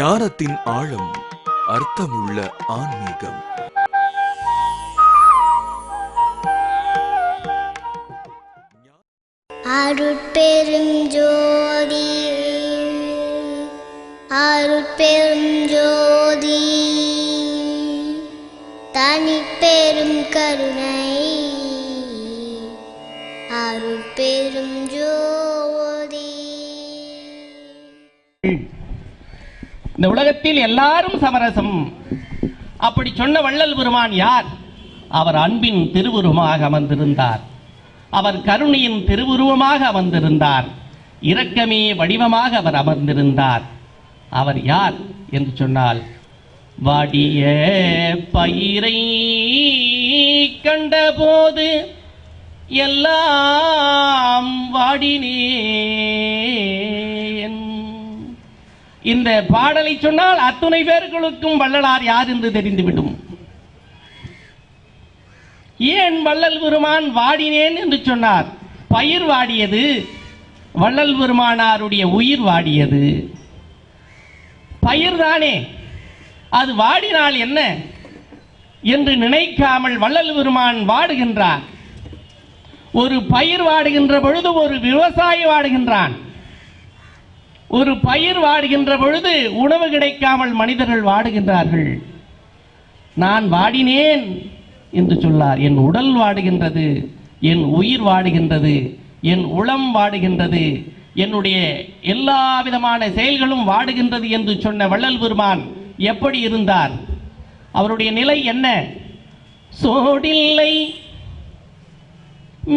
ஞானத்தின் ஆழம் அர்த்தமுள்ள ஆன்மீகம். அருட்பெரும் ஜோதி அருட்பெரும் ஜோதி தனிப்பெரும் கருணை இந்த உலகத்தில் எல்லாரும் சமரசம். அப்படி சொன்ன வள்ளல் பெருமான் யார்? அவர் அன்பின் திருவுருவமாக அமர்ந்திருந்தார். அவர் கருணையின் திருவுருவமாக அமர்ந்திருந்தார். இரக்கமே வடிவமாக அவர் அமர்ந்திருந்தார். அவர் யார் என்று சொன்னால் வாடிய பயிரை கண்டபோது எல்லாம் வாடினே இந்த பாடலை சொன்னால் அத்துணை பேர்களுக்கும் வள்ளலார் யார் என்று தெரிந்துவிடும். ஏன் வள்ளல் பெருமான் வாடினேன் என்று சொன்னார்? பயிர் வாடியது வள்ளல் பெருமானாருடைய உயிர் வாடியது. பயிர் தானே அது வாடினால் என்ன என்று நினைக்காமல் வள்ளல் பெருமான் வாடுகின்றார். ஒரு பயிர் வாடுகின்ற பொழுது ஒரு விவசாயி வாடுகின்றான். ஒரு பயிர் வாடுகின்ற பொழுது உணவு கிடைக்காமல் மனிதர்கள் வாடுகின்றார்கள். நான் வாடினேன் என்று சொல்லார் என் உடல் வாடுகின்றது என் உயிர் வாடுகின்றது என் உளம் வாடுகின்றது என்னுடைய எல்லா விதமான செயல்களும் வாடுகின்றது என்று சொன்ன வள்ளல் பெருமான் எப்படி இருந்தார்? அவருடைய நிலை என்ன? சோடில்லை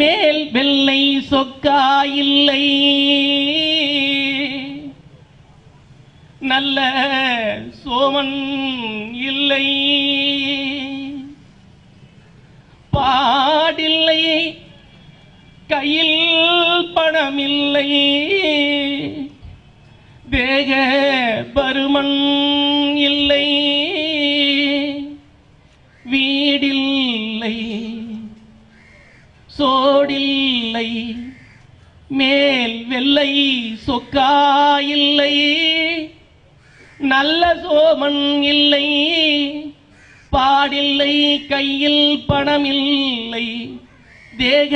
மேல் வெள்ளை சொக்கா இல்லை. நல்ல சோமன் இல்லை. பாடில்லை கையில் பணமில்லை. தேக பருமன் இல்லை. வீடில்லை சோடில்லை. மேல் வெள்ளை சொக்கா இல்லை. நல்ல சோமன் இல்லை பாடில்லை கையில் பணம் இல்லை தேக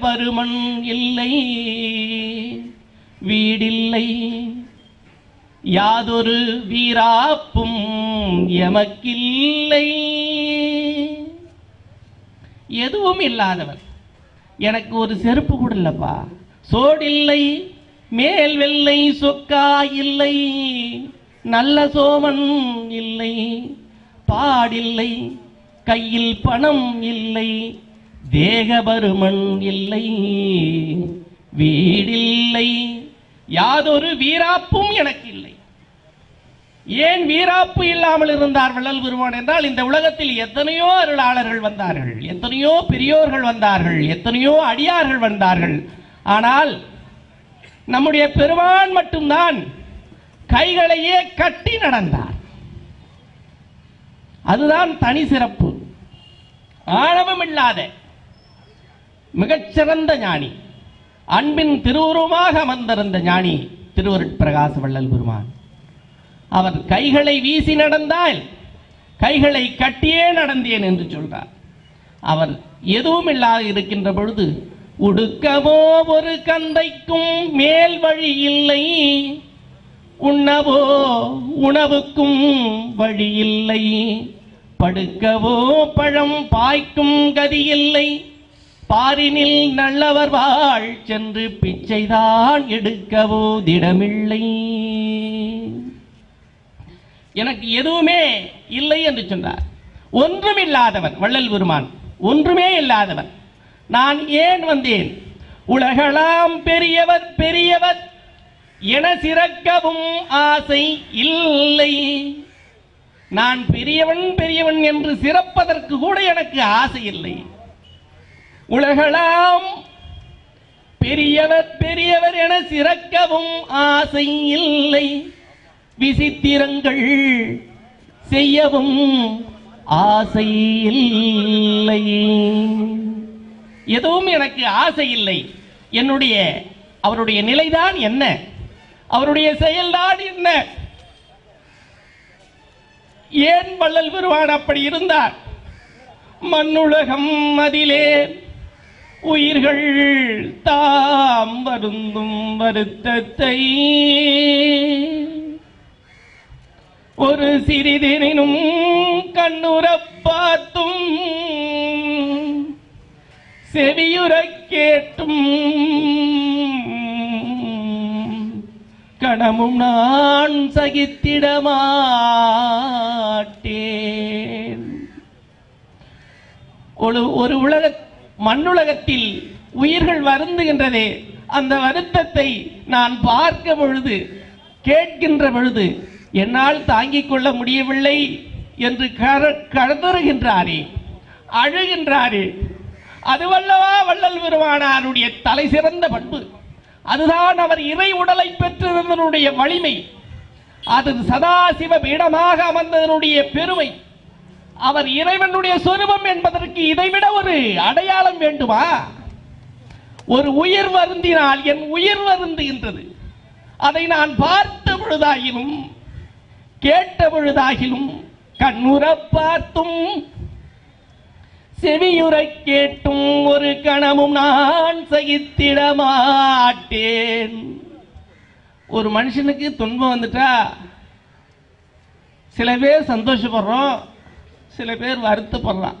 பருமன் இல்லை வீடில்லை. யாதொரு வீராப்பும் எமக்கில்லை. எதுவும் இல்லாதவர் எனக்கு ஒரு செருப்பு கூட இல்லப்பா சோடில்லை மேல் வெள்ளை சொக்கா இல்லை. நல்ல சோமன் இல்லை பாடில்லை கையில் பணம் இல்லை தேகபருமன் இல்லை வீடில்லை. யாதொரு வீராப்பும் எனக்கு இல்லை ஏன் வீராப்பு இல்லாமல் இருந்தார் வள்ளல் பெருமான் என்றால் இந்த உலகத்தில் எத்தனையோ அருளாளர்கள் வந்தார்கள் எத்தனையோ பெரியோர்கள் வந்தார்கள் எத்தனையோ அடியார்கள் வந்தார்கள். ஆனால் நம்முடைய பெருமான் மட்டும்தான் கைகளையே கட்டி நடந்தார். அதுதான் தனி சிறப்பு. ஆழவம் இல்லாத மிகச்சிறந்த ஞானி. அன்பின் திருவுருவமாக அமர்ந்திருந்த ஞானி திருவருட்பிரகாச வள்ளல் பெருமான். அவர் கைகளை வீசி நடந்தால் கைகளை கட்டியே நடந்தேன் என்று சொல்றார். அவர் எதுவும் இல்லாது இருக்கின்ற பொழுது உடுக்கவோ ஒரு கந்தைக்கும் மேல் வழி இல்லை. உண்ணவோ உணவுக்கும் வழியில்லை. படுக்கவோ பழம் பாய்க்கும் கதியில்லை. பாரினில் நல்லவர் வாழ் சென்று பிச்சைதான் எடுக்கவோ திடமில்லை. எனக்கு எதுவுமே இல்லை என்று சொன்னார். ஒன்றும் இல்லாதவன் வள்ளல் பெருமான் ஒன்றுமே இல்லாதவன். நான் ஏன் வந்தேன்? உலகளாம் பெரியவர் பெரியவர் என சிறக்கவும் ஆசை இல்லை. நான் பெரியவன் பெரியவன் என்று சிறப்பதற்கு கூட எனக்கு ஆசை இல்லை. உலகளாம் பெரியவர் பெரியவர் என சிறக்கவும் ஆசை இல்லை. விசித்திரங்கள் செய்யவும் ஆசை இல்லை. எதுவும் எனக்கு ஆசை இல்லை. என்னுடைய அவருடைய நிலைதான் என்ன? அவருடைய செயல்தான் என்ன? ஏன் வள்ளல் பெருவான் அப்படி இருந்தார்? மண்ணுலகம் அதிலே உயிர்கள் தாம் வருந்தும் வருத்தத்தை. ஒரு சிறிதெனினும் கண்ணுற பார்த்தும் செவியுற கேட்டும். கணமும் நான் சகித்திடமாட்டேன். ஒரு ஒரு உலக மண்ணுலகத்தில் உயிர்கள் வருந்துகின்றதே அந்த வருத்தத்தை நான் பார்க்க பொழுது கேட்கின்ற பொழுது என்னால் தாங்கிக் கொள்ள முடியவில்லை என்று கர- கதறுகின்றாரே அழுகின்றாரே. அதுவல்லவா வள்ளல் பெருமானாருடைய தலை சிறந்த பண்பு. அதுதான் அவர் இறை உடலை பெற்றதனுடைய வலிமை. அது சதாசிவ பீடமாக அமர்ந்ததனுடைய பெருமை. அவர் இறைவனுடைய சொரூபம் என்பதற்கு இதைவிட ஒரு அடையாளம் வேண்டுமா? ஒரு உயிர் வருந்தினால் என் உயிர் வருந்துகின்றது. அதை நான் பார்த்த பொழுதாகிலும் கேட்ட பொழுதாகிலும் கண்ணுற பார்த்தும் செவியுறக் கேட்டும் ஒரு கணமும் நான் சகித்திட மாட்டேன் ஒரு மனுஷனுக்கு துன்பம் வந்துட்டா சில பேர் சந்தோஷப்படுறோம் சில பேர் வருத்தப்படுறான்.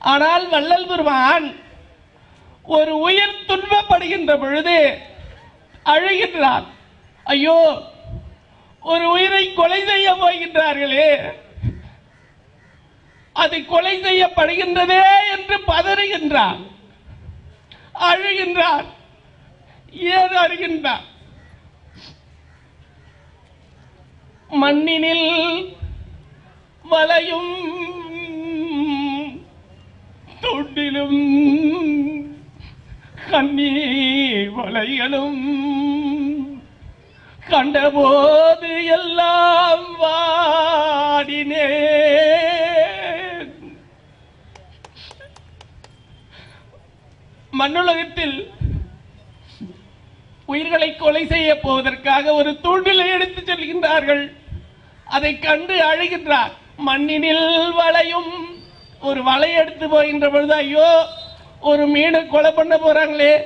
ஆனால் வள்ளல் பெருமான் ஒரு உயிர் துன்பப்படுகின்ற பொழுது அழுகின்றான். ஐயோ ஒரு உயிரை கொலை செய்ய போகின்றார்களே. அது கொலை செய்யப்படுகின்றதே என்று பதறுகின்றார் அழுகின்றார் ஏது அழுகின்றார் மண்ணினில் வலையும் தொட்டிலும் கண்ணீர் வலைகளும் கண்டபோது எல்லாம் வாடினே மண்ணுலகத்தில் உயிர்களை கொலை செய்ய போவதற்காக ஒரு தூண்டிலை எடுத்து செல்கின்றார்கள். அதை கண்டு அழுகின்றார். மண்ணினில் வளையும். ஒரு வலை எடுத்து போகின்ற பொழுது ஐயோ ஒரு மீனை கொலை பண்ண போறாங்களே.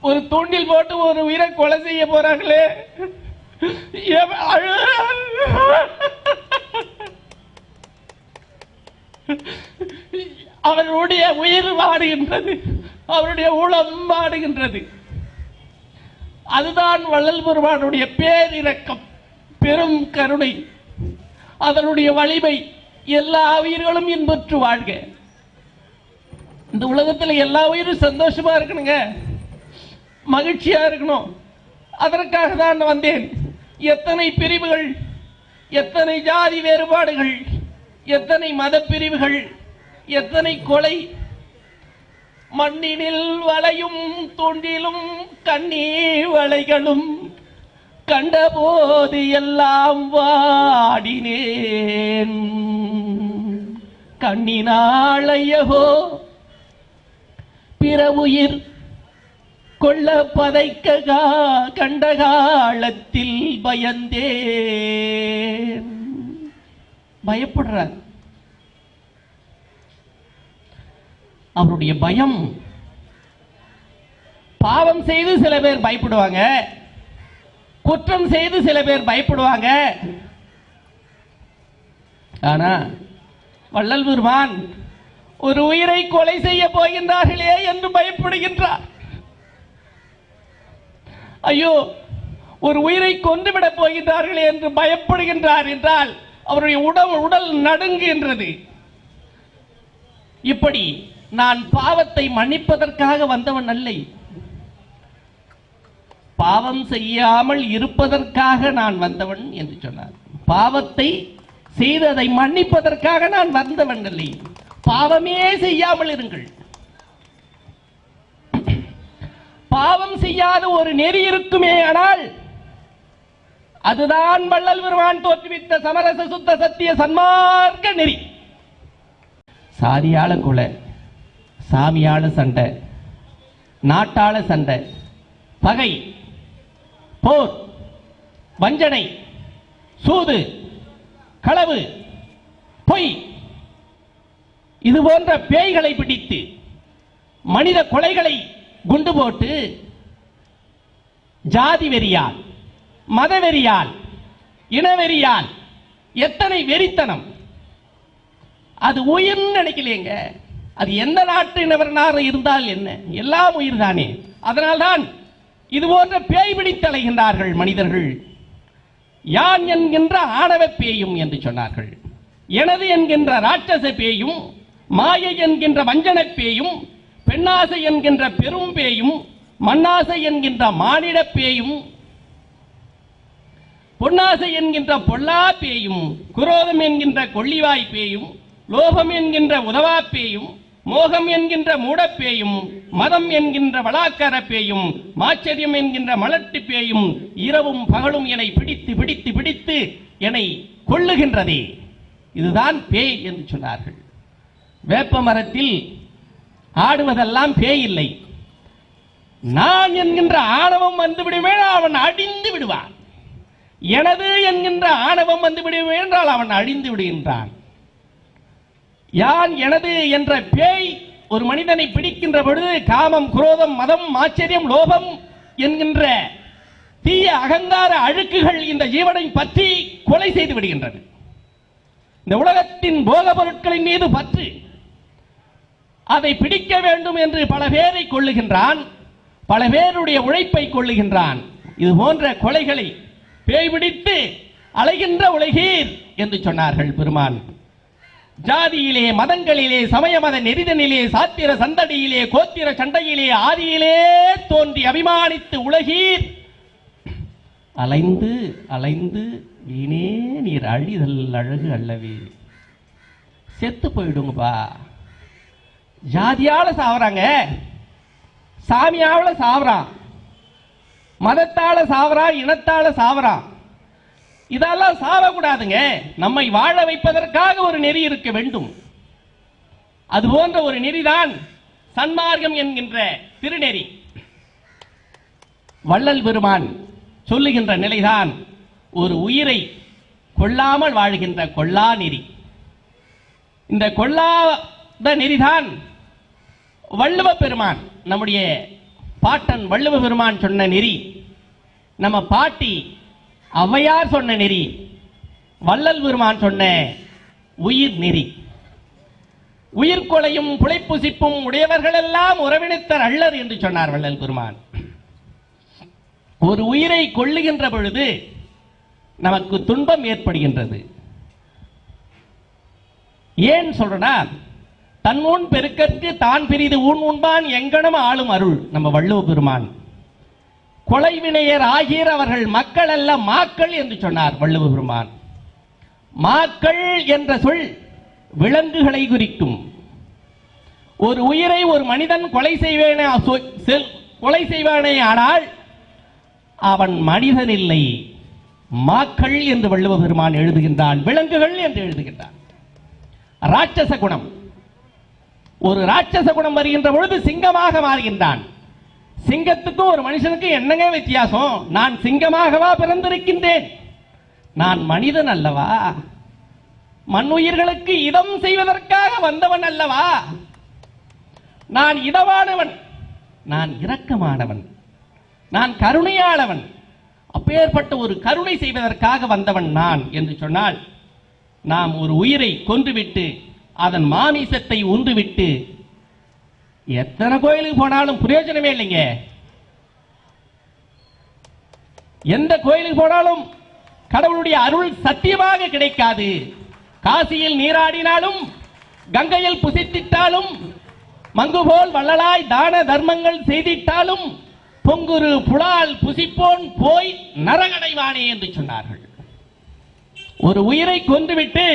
ஒரு தூண்டில் போட்டு ஒரு உயிரை கொலை செய்ய போறாங்களே. அழு- அவருடைய உயிர் வாடுகின்றது அவருடைய உளம் வாடுகின்றது. அதுதான் வள்ளல் பெருமானுடைய பேரிரக்கம் பெரும் கருணை. அதனுடைய வலிமை எல்லா உயிர்களும் இன்புற்று வாழ்க. இந்த உலகத்தில் எல்லா உயிரும் சந்தோஷமா இருக்கணுங்க. மகிழ்ச்சியா இருக்கணும். அதற்காக தான் நான் வந்தேன். எத்தனை பிரிவுகள் எத்தனை ஜாதி வேறுபாடுகள் எத்தனை மத பிரிவுகள் எத்தனை கொலை? மண்ணினில் வளையும் தூண்டிலும் கண்ணீர் வளைகளும் கண்டபோது எல்லாம் வாடினேன். கண்ணினாளையகோ பிற உயிர் கொள்ள பதைக்க கா- கண்ட காலத்தில் பயந்தேன். பயப்படுறார். அவருடைய பயம். பாவம் செய்து சில பேர் பயப்படுவாங்க. குற்றம் செய்து சில பேர் பயப்படுவாங்க. ஆனா வள்ளல் பெருமான் ஒரு உயிரை கொலை செய்ய போகின்றார்களே என்று பயப்படுகின்றார். ஐயோ ஒரு உயிரை கொன்றுவிடப் போகின்றார்களே என்று பயப்படுகின்றார் என்றால் அவருடைய உடல் உடல் நடுங்குகின்றது. இப்படி நான் பாவத்தை மன்னிப்பதற்காக வந்தவன் அல்ல. பாவம் செய்யாமல் இருப்பதற்காக நான் வந்தவன் என்று சொன்னார். பாவத்தை செய்ததை மன்னிப்பதற்காக நான் வந்தவன் இல்லை பாவமே செய்யாமல் இருங்கள். பாவம் செய்யாத ஒரு நெறி இருக்குமே ஆனால் அதுதான் வள்ளல் பெருமான் தோற்றுவித்த சமரச சுத்த சத்திய சன்மார்க்க நெறி. சாதியாள கொலை சாமியால சண்டை நாட்டாள சண்டை பகை போர் வஞ்சனை சூது களவு பொய் இது போன்ற பேய்களை பிடித்து மனித கொலைகளை குண்டு போட்டு ஜாதி வெறியால் மதவெறியால் இனவெறியால் எத்தனை வெறித்தனம். அது உயிர்னு நினைக்கலையேங்க. அது எந்த நாட்டினவரனாக இருந்தால் என்ன? எல்லாம் உயிர் தானே அதனால்தான் இது போன்ற பேய் பிடித்தலைகின்றார்கள் மனிதர்கள். யான் என்கின்ற ஆணவ பேயும் என்று சொன்னார்கள். எனது என்கின்ற ராட்சச பேயும் மாயை என்கின்ற வஞ்சனப் பேயும் பெண்ணாசை என்கின்ற பெரும் பேயும் மண்ணாசை என்கின்ற மானிட பேயும் பொன்னாசை என்கின்ற பொல்லா பேயும் குரோதம் என்கின்ற கொள்ளிவாய் பேயும் லோகம் என்கின்ற உதவா பேயும் மோகம் என்கின்ற மூடப்பேயும் மதம் என்கின்ற வளாக்கர பேயும் மாச்சரியம் என்கின்ற மலட்டு பேயும் இரவும் பகலும் என்னை பிடித்து பிடித்து பிடித்து என்னை கொள்ளுகின்றதே இதுதான் பேய் என்று சொன்னார்கள். வேப்ப மரத்தில் ஆடுவதெல்லாம் பேய் இல்லை. நான் என்கின்ற ஆணவம் வந்து விடுமே அவன் அடிந்து விடுவான். எனது என்கின்ற ஆணவம் வந்து விடுமே என்றால் அவன் அழிந்து விடுகின்றான். யான் எனது என்ற பேய் ஒரு மனிதனை பிடிக்கின்ற பொழுது காமம் குரோதம் மதம் ஆச்சரியம் லோபம் என்கின்ற தீய அகங்கார அழுக்குகள் இந்த ஜீவனை பற்றி கொலை செய்து விடுகின்றது. இந்த உலகத்தின் போக பொருட்களின் மீது பற்று. அதை பிடிக்க வேண்டும் என்று பல பேரை கொள்ளுகின்றான் பல பேருடைய உழைப்பை கொள்ளுகின்றான் இது போன்ற கொலைகளை பேய் பிடித்து அலைகின்ற உலகீர் என்று சொன்னார்கள் பெருமான். ஜாதியிலே மதங்களிலே சமய மத நெறிதனிலே சாத்திர சந்தடியிலே கோத்திர சண்டையிலே ஆதியிலே தோன்றி அபிமானித்து உலகீர். அலைந்து அலைந்து வீணே நீர் அழிதல் அழகு அல்லவே. செத்து போயிடுங்கப்பா. ஜாதியால சாவறாங்க. சாமியாவில் சாவறான். மதத்தால சாவறான் இனத்தால சாவறான். இதெல்லாம் சாவக்கூடாதுங்க. நம்மை வாழ வைப்பதற்காக ஒரு நெறி இருக்க வேண்டும். அது போன்ற ஒரு நெறிதான் சன்மார்க்கம் என்கின்ற திருநெறி. வள்ளல் பெருமான் சொல்லுகின்ற நிலைதான் ஒரு உயிரை கொல்லாமல் வாழ்கின்ற கொல்லா நெறி. இந்த கொல்லாத நெறிதான் வள்ளுவ பெருமான் நம்முடைய பாட்டன் வள்ளுவ பெருமான் சொன்ன நெறி. நம்ம பாட்டி ஔவையார் சொன்ன நெறி? வள்ளல் பெருமான் சொன்ன உயிர் நெறி. உயிர் கொலையும் புழைப்புசிப்பும் உடையவர்களெல்லாம் உறவினத்தர் அல்லர் என்று சொன்னார் வள்ளல் பெருமான். ஒரு உயிரை கொள்ளுகின்ற பொழுது நமக்கு துன்பம் ஏற்படுகின்றது. ஏன் சொல்றனா தன் உன் பெருக்கற்கு தான் பிரிது ஊன் உண்பான் எங்கனம் ஆளும் அருள் நம்ம வள்ளுவ பெருமான். கொலைவினையர் ஆகிற அவர்கள் மக்கள் அல்ல மாக்கள் என்று சொன்னார் வள்ளுவ பெருமான். மாக்கள் என்ற சொல் விலங்குகளை குறிக்கும். ஒரு உயிரை ஒரு மனிதன் கொலை செய்வேனே செல்- கொலை செய்வானே ஆனால் அவன் மனிதன் இல்லை மாக்கள் என்று வள்ளுவ பெருமான் எழுதுகின்றான் விலங்குகள் என்று எழுதுகின்றான். ராட்சச குணம். ஒரு ராட்சச குணம் வருகின்ற பொழுது சிங்கமாக மாறுகின்றான். சிங்கத்துக்கும் ஒரு மனுஷனுக்கும் என்னங்க வித்தியாசம்? நான் சிங்கமாகவா பிறந்திருக்கின்றேன்? நான் மனிதன் அல்லவா? மண்ணுயிர்களுக்கு இதம் செய்வதற்காக வந்தவன் அல்லவா? நான் இதமானவன். நான் இரக்கமானவன். நான் கருணையாளவன். அப்பேற்பட்ட ஒரு கருணை செய்வதற்காக வந்தவன் நான் என்று சொன்னால் நாம் ஒரு உயிரை கொன்றுவிட்டு அதன் மாமிசத்தை உண்டுவிட்டு எத்தனை கோயிலுக்கு போனாலும் பிரயோஜனமே இல்லைங்க. எந்த கோயிலுக்கு போனாலும் கடவுளுடைய அருள் சத்தியமாக கிடைக்காது. காசியில் நீராடினாலும் கங்கையில் புசித்திட்டாலும் மங்கு போல் வள்ளலாய் தான தர்மங்கள் செய்திட்டாலும் பொங்குரு புலால் புசிப்போன் போய் நரகடைவானே என்று சொன்னார்கள். ஒரு உயிரை கொன்றுவிட்டு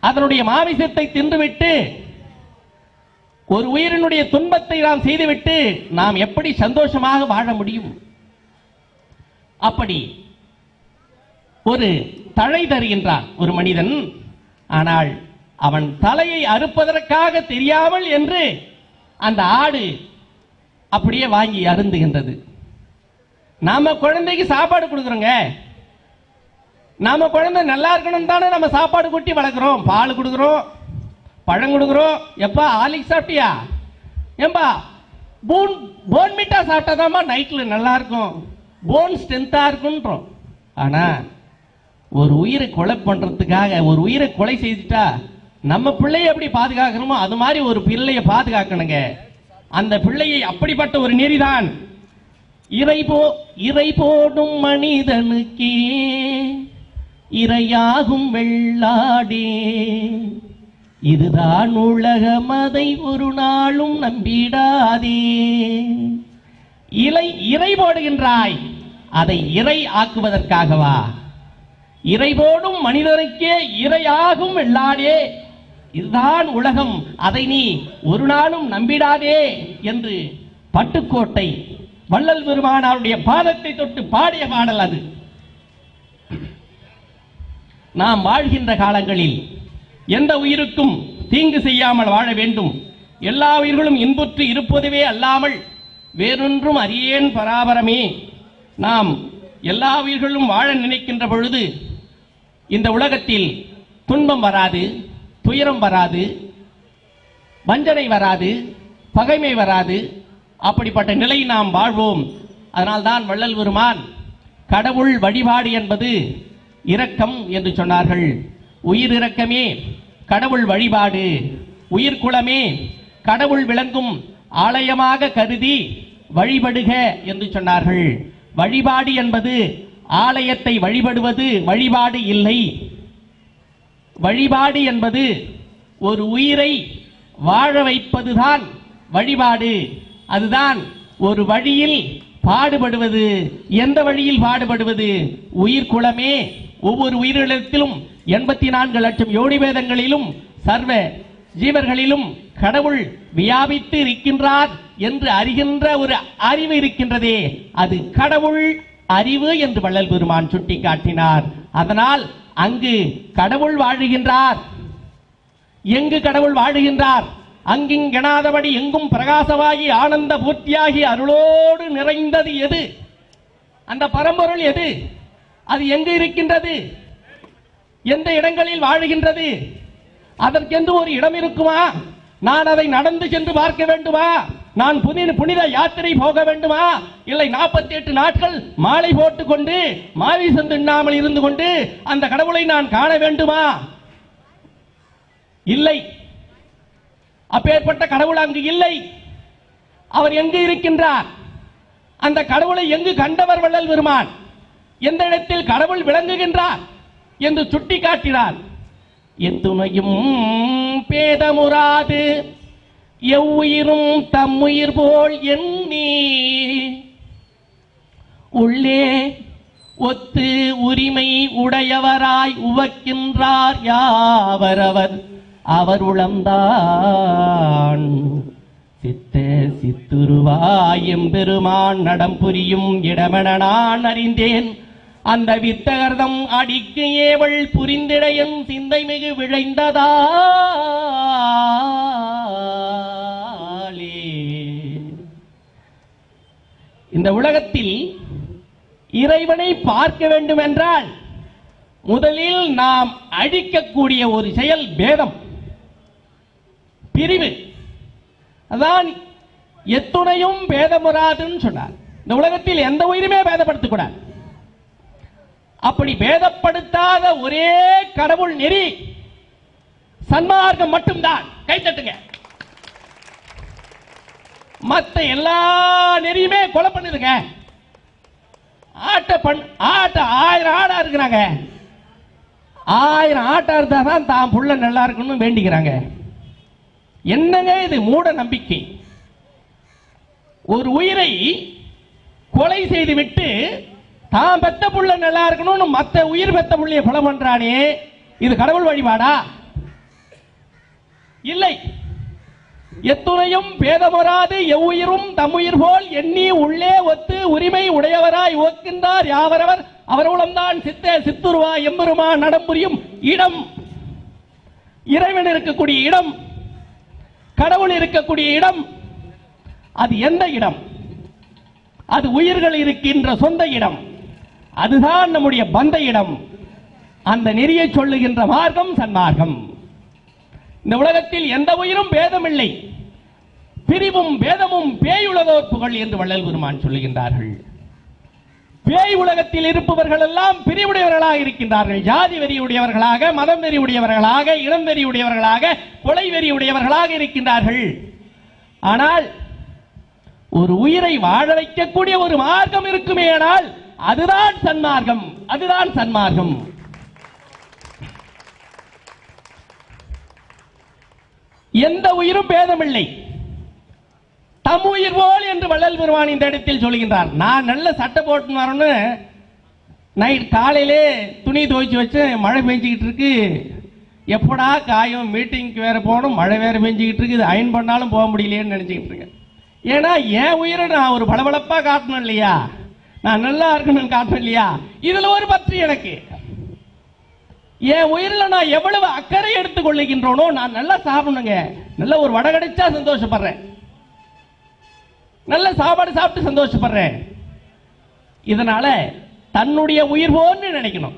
அதனுடைய மாமிசத்தை தின்றுவிட்டு ஒரு உயிரினுடைய துன்பத்தை நாம் செய்துவிட்டு நாம் எப்படி சந்தோஷமாக வாழ முடியும்? அப்படி ஒரு தழை தருகின்றான் ஒரு மனிதன். ஆனால் அவன் தலையை அறுப்பதற்காக தெரியாமல் என்று அந்த ஆடு அப்படியே வாங்கி அருந்துகின்றது. நாம குழந்தைக்கு சாப்பாடு கொடுக்குறோங்க. நாம குழந்தை நல்லா இருக்கணும் தானே நம்ம சாப்பாடு கொட்டி வளர்க்குறோம். பால் கொடுக்குறோம். பழம் கொடுக்குறோம் எப்பா ஆலிக் சாப்பிட்டியா? ஏம்பா போன் போன் மீட்டா சாப்பிட்டாதாம்மா நைட்டில் நல்லா இருக்கும். போன் ஸ்ட்ரென்த்தாக இருக்குன்றோம் ஆனால் ஒரு உயிரை கொலை பண்ணுறதுக்காக ஒரு உயிரை கொலை செய்துட்டா நம்ம பிள்ளையை எப்படி பாதுகாக்கணுமோ அது மாதிரி ஒரு பிள்ளையை பாதுகாக்கணுங்க. அந்த பிள்ளையை அப்படிப்பட்ட ஒரு நெறிதான் இறை போ இறை போடும் மனிதனுக்கே இரையாகும் வெள்ளாடே. இதுதான் உலகம் அதை ஒரு நாளும் நம்பிடாதே. இலை இறை போடுகின்றாய். அதை இறை ஆக்குவதற்காகவா? இறை போடும் மனிதனுக்கே இரையாகும் வெள்ளாடே. இதுதான் உலகம். அதை நீ ஒரு நாளும் நம்பிடாதே என்று பட்டுக்கோட்டை வள்ளல் பெருமானாருடைய பாதத்தை தொட்டு பாடிய பாடல் அது. நாம் வாழ்கின்ற காலங்களில் எந்த உயிருக்கும் தீங்கு செய்யாமல் வாழ வேண்டும். எல்லா உயிர்களும் இன்புற்று இருப்பதுவே அல்லாமல் வேறொன்றும் அறியேன் பராபரமே. நாம் எல்லா உயிர்களும் வாழ நினைக்கின்ற பொழுது இந்த உலகத்தில் துன்பம் வராது துயரம் வராது வஞ்சனை வராது பகைமை வராது. அப்படிப்பட்ட நிலை நாம் வாழ்வோம். அதனால்தான் வள்ளல் பெருமான் கடவுள் வழிபாடு என்பது இரக்கம் என்று சொன்னார்கள். உயிர் இரக்கமே கடவுள் வழிபாடு. உயிர் குலமே கடவுள் விளங்கும் ஆலயமாக கருதி வழிபடுக என்று சொன்னார்கள். வழிபாடு என்பது ஆலயத்தை வழிபடுவது வழிபாடு இல்லை. வழிபாடு என்பது ஒரு உயிரை வாழ வைப்பதுதான் வழிபாடு. அதுதான் ஒரு வழியில் பாடுபடுவது. எந்த வழியில் பாடுபடுவது? உயிர் குலமே ஒவ்வொரு உயிரிழத்திலும் எண்பத்தி நான்கு லட்சம் யோனி வேதங்களிலும் சர்வ ஜீவர்களிலும் கடவுள் வியாபித்து இருக்கின்றார் என்று அறிகின்ற ஒரு அறிவு இருக்கின்றதே. அது கடவுள் அறிவு என்று வள்ளல் பெருமான் சுட்டிக்காட்டினார். அதனால் அங்கு கடவுள் வாழுகின்றார். எங்கு கடவுள் வாழுகின்றார்? அங்கிங்கெனாதபடி எங்கும் பிரகாசமாகி ஆனந்த பூர்த்தியாகி அருளோடு நிறைந்தது எது? அந்த பரம்பொருள் எது? அது எங்கு இருக்கின்றது? எந்த இடங்களில் வாழுகின்றது? அதற்கென்று ஒரு இடம் இருக்குமா? நான் அதை நடந்து சென்று பார்க்க வேண்டுமா? நான் புனித புனித யாத்திரை போக வேண்டுமா? இல்லை நாற்பத்தி எட்டு நாட்கள் மாலை போட்டுக் கொண்டு மாவி சென்றிண்ணாமல் இருந்து கொண்டு அந்த கடவுளை நான் காண வேண்டுமா? இல்லை. அப்பேற்பட்ட கடவுள் அங்கு இல்லை. அவர் எங்கு இருக்கின்றார்? அந்த கடவுளை எங்கு கண்டவர் வள்ளல் பெருமான்? எந்த இடத்தில் கடவுள் விளங்குகின்றார்? என்று சுட்டிக்காட்டினார். எத்துணையும் பேதமுறாது. எவ்வுயிரும் தம்முயிர் போல் எண்ணி. உள்ளே ஒத்து உரிமை உடையவராய் உவக்கின்றார் யாவரவர். அவர் உளம்தான். சித்த சித்துருவாய் எம்பெருமான் நடம் புரியும் இடமென நான் அறிந்தேன். அந்த வித்தகர்தம் அடிக்கு ஏவள் புரிந்திடையும் சிந்தை மிகு விழைந்ததாலே. இந்த உலகத்தில் இறைவனை பார்க்க வேண்டும் என்றால் முதலில் நாம் அழிக்கக்கூடிய ஒரு செயல் பேதம் பிரிவு. அதான் எத்துணையும் பேதமுறாதுன்னு சொன்னார். இந்த உலகத்தில் எந்த உயிருமே பேதப்படுத்தக்கூடாது. அப்படி பேதப்படுத்தாத ஒரே கடவுள் நெறி சன்மார்க்கம் மட்டும்தான். கை தட்டுங்க. மத்த எல்லா நெறியுமே கொலை பண்ணுதுங்க. ஆட்ட பண் ஆட்ட ஆயிரம் ஆடா இருக்கிறாங்க. ஆயிரம் ஆட்டா இருந்தா தான் தான் புள்ள நல்லா இருக்கணும்னு வேண்டிக்கிறாங்க. என்னங்க இது மூட நம்பிக்கை? ஒரு உயிரை கொலை செய்து விட்டு தான் பெத்த புள்ள நல்லா இருக்கணும்னு மத்த உயிர் பெத்த புள்ளைய கொலை பண்றானே இது கடவுள் வழிபாடா? இல்லை. எத்துணையும் பேதமராது எவ்வுயிரும் தம்முயிர் போல் எண்ணி உள்ளே ஒத்து உரிமை உடையவராய் ஓக்கின்றார் யாவரவர். அவர்களும்தான் சித்த சித்துருவா எம்பெருமா நடம்புரியும் இடம். இறைவன் இருக்கக்கூடிய இடம் கடவுள் இருக்கக்கூடிய இடம் அது எந்த இடம்? அது உயிர்கள் இருக்கின்ற சொந்த இடம். அதுதான் நம்முடைய பந்த இடம் அந்த நெறியை சொல்லுகின்ற மார்க்கம் சன்மார்க்கம். இந்த உலகத்தில் எந்த உயிரும் பேதமில்லை. பிரிவும் பேதமும் பேயுலகோர் புகழ் என்று வள்ளல் பெருமான் சொல்லுகின்றார்கள். பேய் உலகத்தில் இருப்பவர்கள் எல்லாம் பிரிவுடையவர்களாக இருக்கின்றார்கள். ஜாதி வெறியுடையவர்களாக மதம் வெறியுடையவர்களாக இனம் வெறியுடையவர்களாக கொலை வெறியுடையவர்களாக இருக்கின்றார்கள். ஆனால் ஒரு உயிரை வாழ வைக்கக்கூடிய ஒரு மார்க்கம் இருக்குமேயானால் அதுதான் சன்மார்க்கம் அதுதான் சன்மார்க்கம். எந்த உயிரும் பேதமில்லை. தம் உயிர் போல் என்று வள்ளல் பெருமான் இந்த இடத்தில் சொல்கின்றார். நான் நல்ல சட்டை போட்டுன்னு வரேன்னு நைட் காலையிலே துணி துவைச்சு வச்சு மழை பெஞ்சிக்கிட்டு இருக்கு. எப்படா காயும்? மீட்டிங்க்கு வேற போகணும். மழை வேற பெஞ்சிக்கிட்டு இருக்கு இது அயன் பண்ணாலும் போக முடியலையேன்னு நினைச்சுக்கிட்டு இருக்கேன். ஏன்னா என் உயிரை நான் ஒரு பளபளப்பாக காட்டணும் இல்லையா? நான் நல்லா இருக்கணும்னு காட்டுறேன் இல்லையா? இதுல ஒரு பற்றி எனக்கு. என் உயிரில் நான் எவ்வளவு அக்கறை எடுத்துக் கொள்ளுகின்றோனோ நான் நல்லா சாப்பிடணுங்க. நல்ல ஒரு வடை கிடைச்சா சந்தோஷப்படுறேன். நல்ல சாப்பாடு சாப்பிட்டு சந்தோஷப்படுறேன். இதனால தன்னுடைய உயிர் போன்று நினைக்கணும்.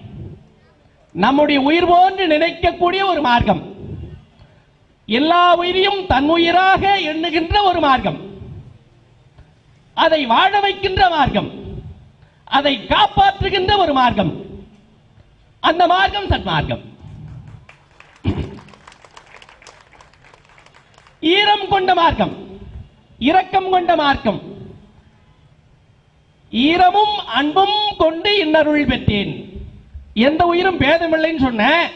நம்முடைய உயிர் போன்று நினைக்கக்கூடிய ஒரு மார்க்கம். எல்லா உயிரையும் தன் உயிராக எண்ணுகின்ற ஒரு மார்க்கம். அதை வாழ வைக்கின்ற மார்க்கம். அதை காப்பாற்றுகின்ற ஒரு மார்க்கம். அந்த மார்க்கம் சன்மார்க்கம் ஈரம் கொண்ட மார்க்கம். இரக்கம் கொண்ட மார்க்கம். ஈரமும் அன்பும் கொண்டு இன்னருள் பெற்றேன். எந்த உயிரும் பேதமில்லைன்னு சொன்ன.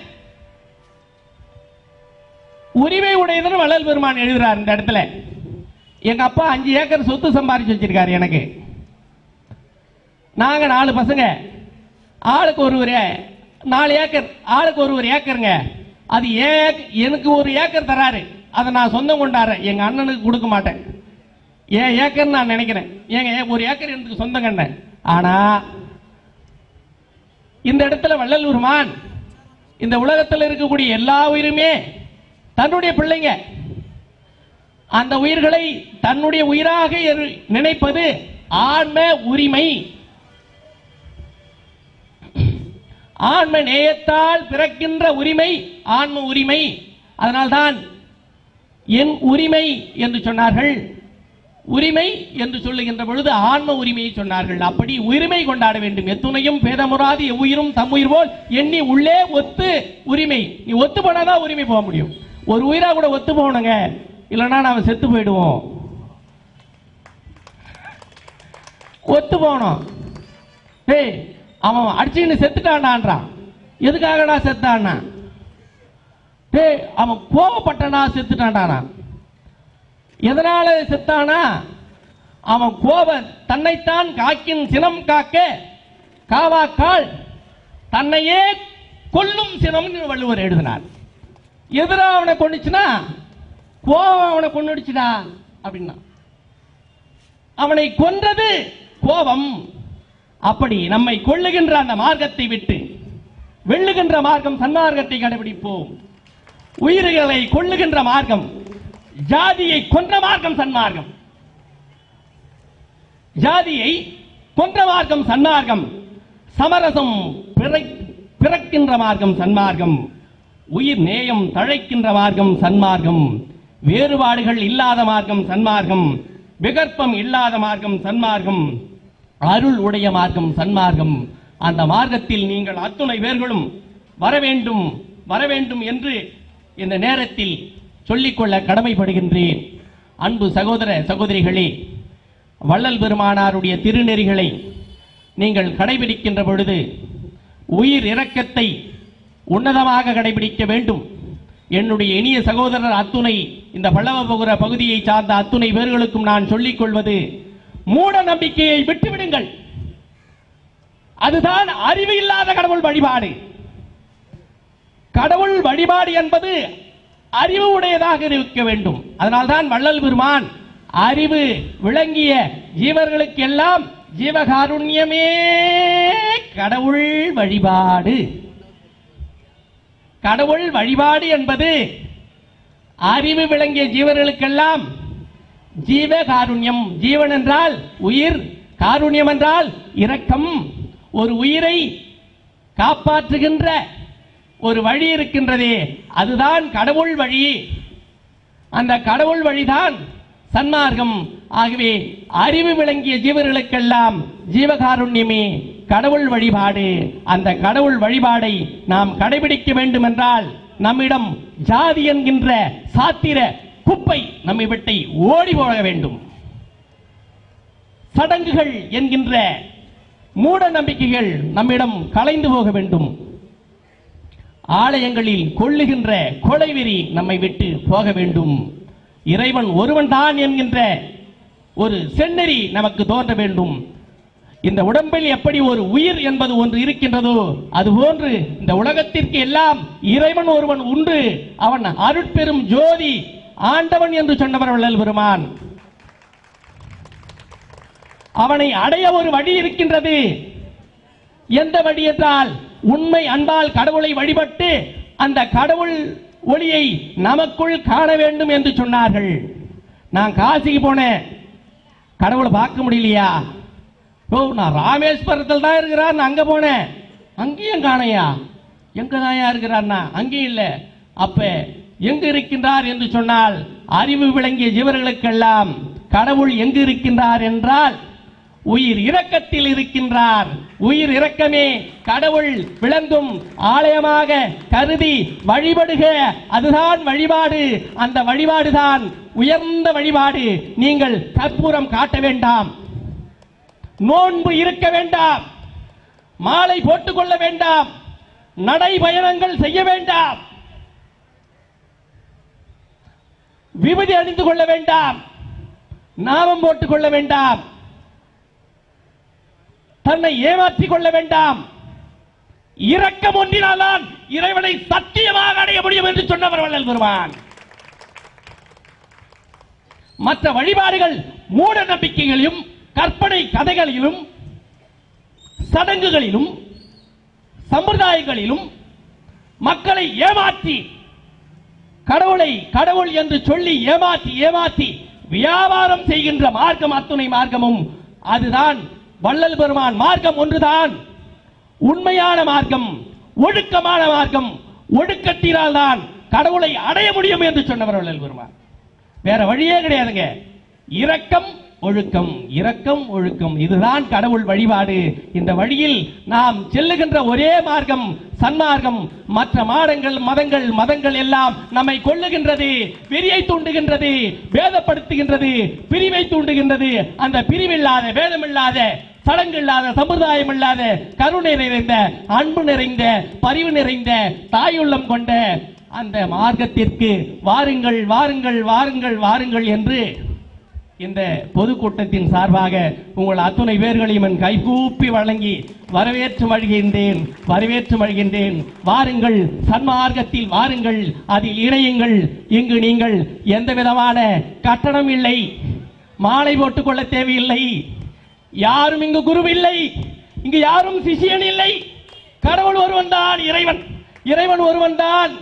உரிமை உடையதுன்னு வள்ளல் பெருமான் எழுதுறார் இந்த இடத்துல. எங்க அப்பா அஞ்சு ஏக்கர் சொத்து சம்பாதிச்சு வச்சிருக்காரு எனக்கு. நாங்கள் நாலு பசங்க. ஆளுக்கு ஒரு ஒரு நாலு ஏக்கர் ஆளுக்கு ஒரு ஒரு ஏக்கருங்க. அது ஏக் எனக்கு ஒரு ஏக்கர் தராரு. அதை நான் சொந்தம் கொண்டாடுறேன் எங்கள் அண்ணனுக்கு கொடுக்க மாட்டேன். ஏன் ஏக்கர் நான் நினைக்கிறேன். ஏங்க ஏ- ஒரு ஏக்கர் எனக்கு சொந்தம் கண்ண ஆனால் இந்த இடத்துல வள்ளல் மான் இந்த உலகத்தில் இருக்கக்கூடிய எல்லா உயிருமே தன்னுடைய பிள்ளைங்க. அந்த உயிர்களை தன்னுடைய உயிராக நினைப்பது ஆன்ம உரிமை. ஆன்ம நேயத்தால் பிறக்கின்ற உரிமை ஆன்ம உரிமை. அதனால்தான் என் உரிமை என்று சொன்னார்கள். உரிமை என்று சொல்லுகின்ற பொழுது ஆன்ம உரிமையை சொன்னார்கள். அப்படி உரிமை கொண்டாட வேண்டும். எத்துணையும் பேதமுறாது எவ்வுயிரும் தம் போல் எண்ணி உள்ளே ஒத்து உரிமை. நீ ஒத்து போனாதான் உரிமை போக முடியும். ஒரு உயிரா கூட ஒத்து போகணுங்க. இல்லைன்னா நாம செத்து போயிடுவோம். ஒத்து போகணும். டேய் அவன் அடிச்சுன்னு செத்துட்டான்டான்றான். எதுக்காகடா செத்தான்னா? டே அவன் கோவப்பட்டனா செத்துட்டான்டானா? எதனால செத்தானா? அவன் கோப தன்னைத்தான் காக்கின் சினம் காக்க காவாக்கால் தன்னையே கொல்லும் சினம்னு வள்ளுவர் எழுதினார். எதிரா அவனை கொண்டுச்சுன்னா கோபம் அவனை கொண்டுடுச்சுடா அப்படின்னா. அவனை கொன்றது கோபம். அப்படி நம்மை கொள்ளுகின்ற அந்த மார்க்கத்தை விட்டு வெள்ளுகின்ற மார்க்கம் சன்மார்க்கத்தை கடைபிடிப்போம். உயிர்களை கொள்ளுகின்ற மார்க்கம் ஜாதியை கொன்ற மார்க்கம் சன்மார்க்கம் ஜாதியை கொன்ற மார்க்கம் சன்மார்க்கம் சமரசம் பிறக்கின்ற மார்க்கம் சன்மார்க்கம் உயிர் நேயம் தழைக்கின்ற மார்க்கம் சன்மார்க்கம் வேறுபாடுகள் இல்லாத மார்க்கம் சன்மார்க்கம் விகற்பம் இல்லாத மார்க்கம் சன்மார்க்கம் அருள் உடைய மார்க்கம் சன்மார்க்கம். அந்த மார்க்கத்தில் நீங்கள் அத்துணை பேர்களும் வர வேண்டும் வர வேண்டும் என்று இந்த நேரத்தில் சொல்லிக்கொள்ள கடமைப்படுகின்றேன். அன்பு சகோதர சகோதரிகளே வள்ளல் பெருமானாருடைய திருநெறிகளை நீங்கள் கடைபிடிக்கின்ற பொழுது உயிர் இரக்கத்தை உன்னதமாக கடைபிடிக்க வேண்டும். என்னுடைய இனிய சகோதரர் அத்துணை இந்த பல்லவபுர பகுதியை சார்ந்த அத்துணை பேர்களுக்கும் நான் சொல்லிக் கொள்வது மூட நம்பிக்கையை விட்டுவிடுங்கள். அதுதான் அறிவு இல்லாத கடவுள் வழிபாடு. கடவுள் வழிபாடு என்பது அறிவு உடையதாக இருக்க வேண்டும். அதனால்தான் வள்ளல் பெருமான் அறிவு விளங்கிய ஜீவர்களுக்கெல்லாம் ஜீவகாருண்யமே கடவுள் வழிபாடு. கடவுள் வழிபாடு என்பது அறிவு விளங்கிய ஜீவர்களுக்கெல்லாம் ஜீவ காருண்யம் ஜீவன் என்றால் உயிர் காருண்யம் என்றால் இரக்கம். ஒரு உயிரை காப்பாற்றுகின்ற ஒரு வழி இருக்கின்றதே அதுதான் கடவுள் வழி. அந்த கடவுள் வழிதான் சன்மார்க்கம். ஆகவே அறிவு விளங்கிய ஜீவர்களுக்கெல்லாம் ஜீவகாருண்யமே கடவுள் வழிபாடு. அந்த கடவுள் வழிபாடை நாம் கடைபிடிக்க வேண்டும் என்றால் நம்மிடம் ஜாதி என்கின்ற சாத்திர குப்பை நம்மை விட்டை ஓடி போக வேண்டும். சடங்குகள் என்கின்ற மூட நம்பிக்கைகள் நம்மிடம் கலைந்து போக வேண்டும். ஆலயங்களில் கொள்ளுகின்ற கொலைவெறி நம்மை விட்டு போக வேண்டும். இறைவன் ஒருவன் தான் என்கின்ற ஒரு செந்நெறி நமக்கு தோன்ற வேண்டும். இந்த உடம்பில் எப்படி ஒரு உயிர் என்பது ஒன்று இருக்கின்றதோ அதுபோன்று இந்த உலகத்திற்கு எல்லாம் இறைவன் ஒருவன் உண்டு. அவன் அருட்பெரும் ஜோதி ஆண்டவன் என்று சொன்னவர் வள்ளல் பெருமான். அவனை அடைய ஒரு வழி இருக்கின்றது. எந்த வழி என்றால் உண்மை அன்பால் கடவுளை வழிபட்டு அந்த கடவுள் ஒளியை நமக்குள் காண வேண்டும் என்று சொன்னார்கள். நான் காசிக்கு போனேன். கடவுளை பார்க்க முடியலையா? ஓ நான் ராமேஸ்வரத்தில் தான் இருக்கிறார் அங்க போனேன். அங்கேயும் காணையா? எங்க தான் இருக்கிறார்னா? அங்கேயும் இல்லை. அப்போ எங்கு இருக்கின்றார் என்று சொன்னால் அறிவு விளங்கிய ஜீவர்களுக்கெல்லாம் கடவுள் எங்கு இருக்கின்றார் என்றால் உயிர் இரக்கத்தில் இருக்கின்றார். உயிர் இரக்கமே கடவுள் விளங்கும் ஆலயமாக கருதி வழிபடுக. அதுதான் வழிபாடு. அந்த வழிபாடுதான் உயர்ந்த வழிபாடு. நீங்கள் கற்பூரம் காட்ட வேண்டாம். நோன்பு இருக்க வேண்டாம். மாலை போட்டுக்கொள்ள வேண்டாம். நடைபயணங்கள் செய்ய வேண்டாம். விபதி அணிந்து கொள்ள வேண்டாம். நாமம் போட்டுக் கொள்ள வேண்டாம். தன்னை ஏமாற்றிக் கொள்ள வேண்டாம். இரக்கம் ஒன்றினால்தான் இறைவனை சத்தியமாக அடைய முடியும் என்று சொன்னவர் வள்ளல் பெருமான். மற்ற வழிபாடுகள் மூட நம்பிக்கைகளிலும் கற்பனை கதைகளிலும் சடங்குகளிலும் சம்பிரதாயங்களிலும் மக்களை ஏமாற்றி கடவுளை கடவுள் என்று சொல்லி ஏமாத்தி ஏமாத்தி வியாபாரம் செய்கின்ற மார்க்கம் அத்துணை மார்க்கமும் அதுதான் வள்ளல் பெருமான் மார்க்கம் ஒன்றுதான். உண்மையான மார்க்கம் ஒழுக்கமான மார்க்கம் ஒழுக்கத்தினால் தான் கடவுளை அடைய முடியும் என்று சொன்னவர் வள்ளல் பெருமான். வேற வழியே கிடையாதுங்க. இரக்கம் ஒழுக்கம் இரக்கம் ஒழுக்கம். இதுதான் கடவுள் வழிபாடு. இந்த வழியில் நாம் செல்லுகின்ற ஒரே மார்க்கம் சன்மார்க்கம். மற்ற மாடங்கள் மதங்கள் மதங்கள் எல்லாம் நம்மை கொள்ளுகின்றது வெறியை தூண்டுகின்றது வேதப்படுத்துகின்றது பிரிவை தூண்டுகின்றது. அந்த பிரிவில்லாத வேதமில்லாத சடங்கு இல்லாத சம்பிரதாயம் இல்லாத கருணை நிறைந்த அன்பு நிறைந்த பரிவு நிறைந்த தாயுள்ளம் கொண்ட அந்த மார்க்கத்திற்கு வாருங்கள் வாருங்கள் வாருங்கள் வாருங்கள் என்று இந்த பொதுக்கூட்டத்தின் சார்பாக உங்கள் அத்துணை பேர்களையும் என் கைகூப்பி வழங்கி வரவேற்று மழ்கின்றேன் வரவேற்று மழ்கின்றேன் வாருங்கள் சன்மார்க்கத்தில் வாருங்கள் அதில் இணையுங்கள். இங்கு நீங்கள் எந்த விதமான கட்டணம் இல்லை மாலை போட்டுக் கொள்ள தேவையில்லை. யாரும் இங்கு குரு இல்லை இங்கு யாரும் சிஷியன் இல்லை. கடவுள் ஒருவன் தான் இறைவன் இறைவன் ஒருவன் தான்.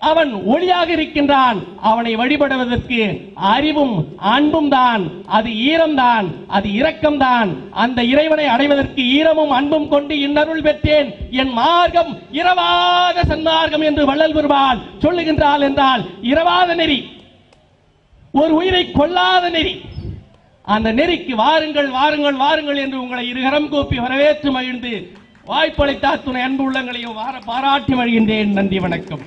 அவன் ஒளியாக இருக்கின்றான். அவனை வழிபடுவதற்கு அறிவும் அன்பும் தான். அது ஈரம்தான் அது இரக்கம்தான் அந்த இறைவனை அடைவதற்கு ஈரமும் அன்பும் கொண்டு இன்னருள் பெற்றேன். என் மார்க்கம் இரவாத சன்மார்க்கம் என்று வள்ளல் பெறுவான் சொல்லுகின்றாள் என்றால் இரவாத நெறி. ஒரு உயிரை கொல்லாத நெறி. அந்த நெறிக்கு வாருங்கள் வாருங்கள் வாருங்கள் என்று உங்களை இருகரம் கோப்பி வரவேற்று மகிழ்ந்து வாய்ப்பளித்த துணை அன்பு உள்ளங்களையும் வார பாராட்டி மகிழ்கின்றேன். நன்றி வணக்கம்.